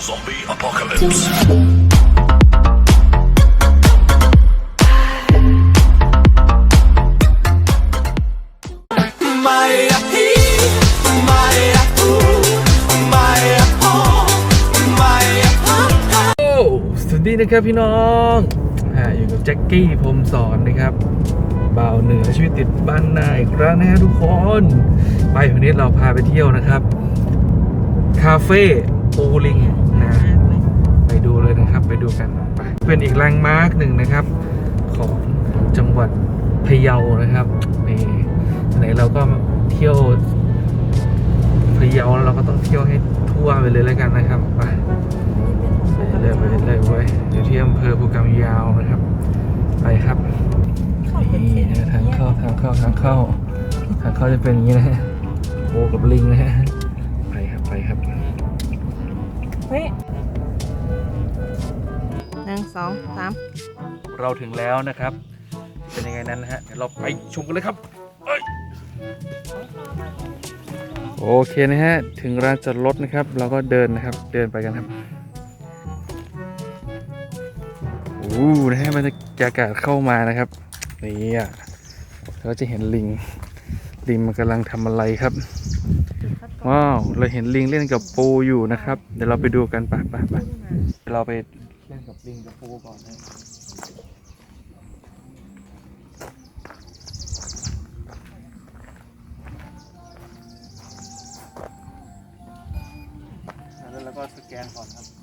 Zombie apocalypse. โอ้สวัสดีนะครับพี่น้องอ่าอยู่กับแจ็คกี้พรมสอนนะครับบ่าวเหนือชีวิตติดบ้านนาอีกครั้งนะฮะทุกคน ไปวันนี้เราพาไปเที่ยวนะครับ คาเฟ่ปูลิงนะไปดูเลย นะครับ ไปดูกันไปเป็นอีกแลนด์มาร์กหนึ่งนะครับ ของจังหวัดพะเยานะครับนี่ไหนเราก็เที่ยวพะเยาเราก็ต้องเที่ยวให้ทั่วไปเลยแล้วกันนะครับไปไปเรื่อยไปเรื่อยๆเว้อยู่ที่อำเภอภูกำยาวนะครับ ไปครับนี่ทางเข้าทางเข้าทางเข้าทางเข้าจะเป็นอย่างนี้นะฮะโคกับลิงนะฮะไปครับไปครับเฮ้ย สองสามเราถึงแล้วนะครับ เป็นยังไงนั้นนะฮะเดี๋ยวเราไปชมกันเลยครับเอ้ยโอเคนะฮะ ถึงร้านจอดรถนะครับ เราก็เดินนะครับ เดินไปกันครับโอ้นะฮะบรรยากาศเข้ามานะครับนี่อะเราจะเห็นลิง ลิงมันกำลังทำอะไรครับ ว้าว เราเห็นลิงเล่นกับปูอยู่นะครับ เดี๋ยวเราไปดูกันไปไปไปเดี๋ยวเราไป เล่นกับลิงกับปูก่อนนะแล้วเราก็สแกนก่อนครับ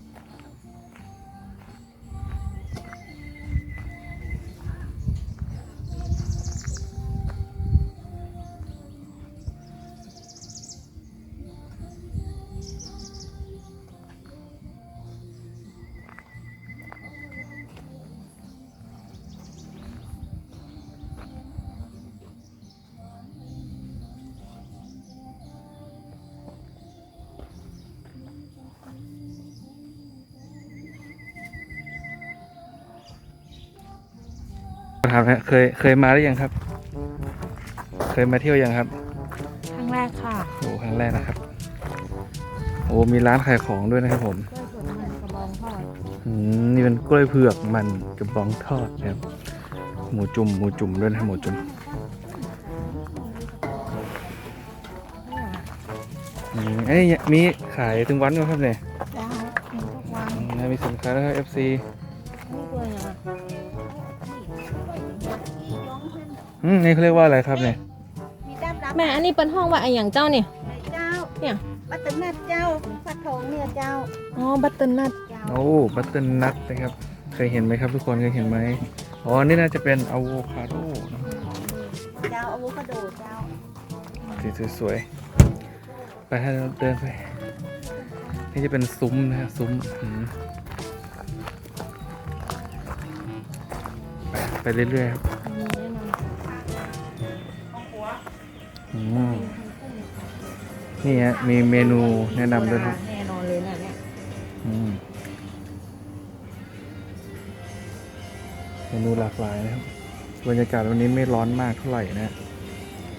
ถามนะเคยเคยมาหรือยังครับ เคยมาเที่ยวยังครับ ครั้งแรกค่ะโอ้ครั้งแรกนะครับ โอ้มีร้านขายของด้วยนะครับผมกล้วยสดมันกระบองทอดอืมนี่เป็นกล้วยเผือกมันกระบองทอดนะครับ หมูจุ่มหมูจุ่มด้วยนะหมูจุ่มอืมเอ้ยมีขายถึงวันไหมครับเนี่ย จ้ากินทุกวันอืมมีสินค้าแล้วครับ FC อืมนี่เขาเรียกว่าอะไรครับเนี่ยมีด้ามรับแม่อันนี้เป็นห้องว่าไออย่างเจ้าเนี่ย เจ้าเนี่ยปัตตนาเจ้าปัดทองเนี่ยเจ้าอ๋อบัตเตอร์นัทเจ้าโอ้บัตเตอร์นัทนะครับ เคยเห็นไหมครับทุกคนเคยเห็นไหมอ๋อนี่น่าจะเป็นอะโวคาโดนะเจ้าอะโวคาโดเจ้าสีสวยๆไปให้เราเดินไป นี่จะเป็นซุ้มนะฮะซุ้มอืมไปไปเรื่อยๆครับ มีแน่นอ นอืมนี่ฮะมีเมนูแนะนำด้วยครับแน่นอนเลยนะเนี่ยอืมเมนูหลากหลายนะครับบรรยากาศวันนี้ไม่ร้อนมากเท่าไหร่นะ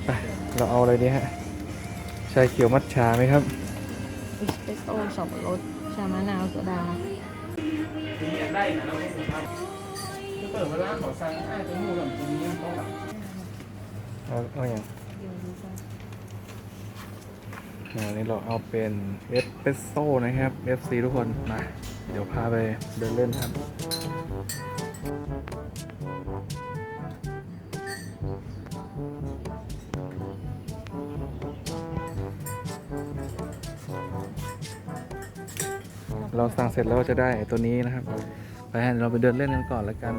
ไปเราเอาอะไรดีฮะชาเขียวมัทฉาไหมครับเอสเปรสโซ่สับปะรดชามะนาวโซดาได้นะเราไม่ทำจะเปิดเวลาขอสั่งให้ตัวมูกับตรงนี้ต้องเอาเอาอย่าง อันนี้เราเอาเป็นเอสเปรสโซ่นะครับ FC ทุกคนมาเดี๋ยวพาไปเดินเล่นครับเราสั่งเสร็จแล้วจะได้ตัวนี้นะครับ ไปเดี๋ยวเราไปเดินเล่นกันก่อนแล้วกัน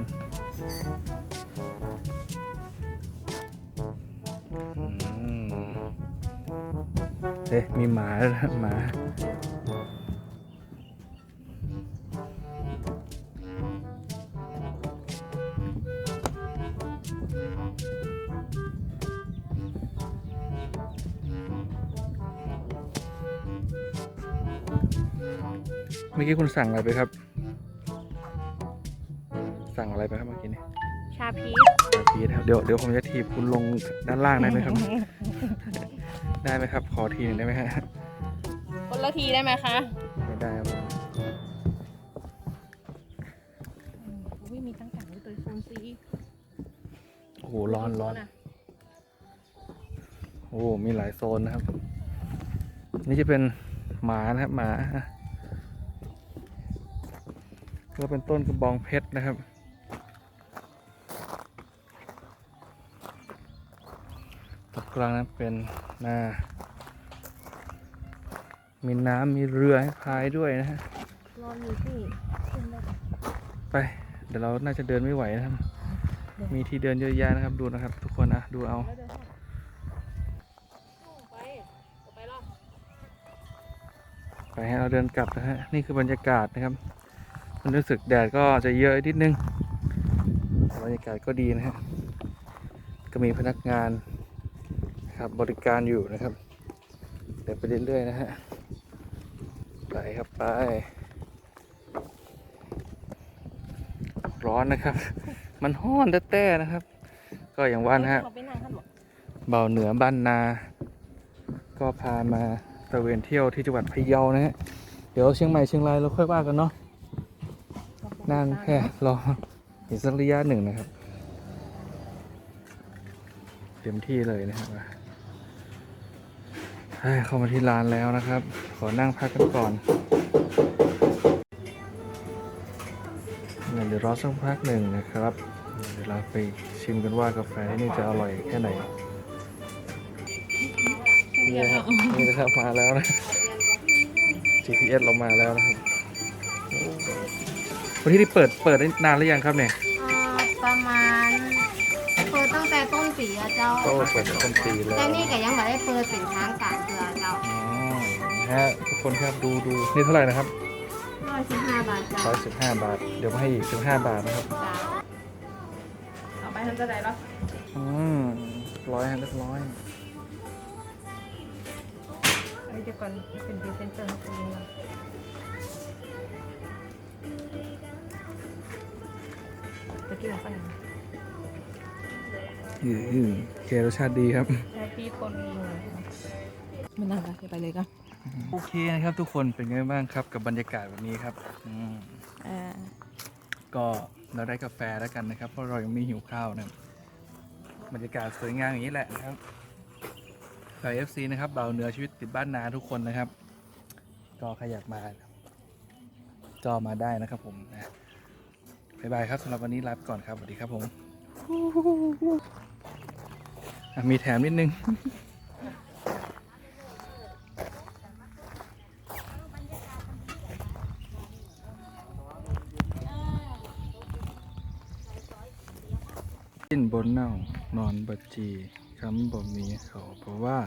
เอ๊ะมีหมาด้วยนะหมาเมื่อกี้คุณสั่งอะไรไปครับ สั่งอะไรไปครับเมื่อกี้นี้ชาพีชนาทีนะครับเดี๋ยวเดี๋ยวผมจะทีบคุณลงด้านล่างได้ไหมครับ ได้ไหมครับ ขอทีหนึ่งได้ไหมฮะคนละทีได้ไหมคะไม่ได้ครับอุ้มีตั้งแต่ตัวโซนซีโอ้โหร้อนร้อนโอ้มีหลายโซนนะครับ นี่จะเป็นหมานะครับหมาก็เป็นต้นกระบองเพชรนะครับ กลางนั้นเป็นนามีน้ำมีเรือให้พายด้วยนะฮะรออยู่ที่ขึ้นได้ปะไป เดี๋ยวเราน่าจะเดินไม่ไหวนะครับ มีที่เดินเยอะแยะนะครับ ดูนะครับ ทุกคนอะดูเอาแล้วเดินเข้าไปไปรอบไปให้เราเดินกลับนะฮะ นี่คือบรรยากาศนะครับ มันรู้สึกแดดก็จะเยอะนิดนึงแต่บรรยากาศก็ดีนะฮะ ก็มีพนักงานนะ ครับบริการอยู่นะครับเดินไปเรื่อยๆนะฮะไปครับไป ร้อนนะครับ มันห้อนแต้ๆนะครับ ก็อย่างว่านะฮะเราไปนั่งข้างหลังเบาเหนือบ้านนา ก็พามาตระเวนเที่ยวที่จังหวัดพะเยานะฮะเดี๋ยวเชียงใหม่เชียงรายเราค่อยว่ากันเนาะนั่งแค่รออีกสักระยะหนึ่งนะครับ เต็มที่เลยนะครับ เข้ามาที่ร้านแล้วนะครับ ขอนั่งพักกันก่อนเดี๋ยวรอสักพักหนึ่งนะครับ เดี๋ยวเราไปชิมกันว่ากาแฟที่นี่จะอร่อยแค่ไหนนี่นะครับนี่นะครับมาแล้วนะ GPS เรามาแล้วนะครับวันที่นี่เปิดเปิดได้นานหรือยังครับเนี่ยประมาณ ปีอะเจ้าก็เปิดต้นปีแล้วแต่นี่ก็ยังไม่ได้เปิดเป็นทางการเกลือเจ้าอ๋อนะฮะทุกคนครับดูดูนี่เท่าไหร่นะครับร้อยสิบห้าบาทเจ้าร้อยสิบห้าบาท เดี๋ยวมาให้อีกสิบห้าบาทนะครับเจ้าเอาไปทำจะไหนหรออืมร้อยฮะเรียบร้อยเดี๋ยวก่อนเป็นพรีเซนเตอร์ให้ตัวเองก่อนตะกี้เราไปไหน อืออือโอเครสชาติดีครับใช้ปีโปลีนมันนั่งกันไปเลยกันโอเคนะครับทุกคนเป็นไงบ้างครับกับบรรยากาศวันนี้ครับอืมอ่าก็เราได้กาแฟแล้วกันนะครับ เพราะเรายังไม่หิวข้าวนะครับบรรยากาศสวยงามอย่างนี้แหละนะครับฝากเอฟซีนะครับเบาเหนือชีวิตติดบ้านนาทุกคนนะครับ ก็ใครอยากมาก็มาได้นะครับผมนะบ๊ายบายครับสำหรับวันนี้ลาไปก่อนครับสวัสดีครับผมอะ มีแถมนิดนึงสิ้นบนเน่านอนบัดจีคำบ่มีเขาเพราะว่า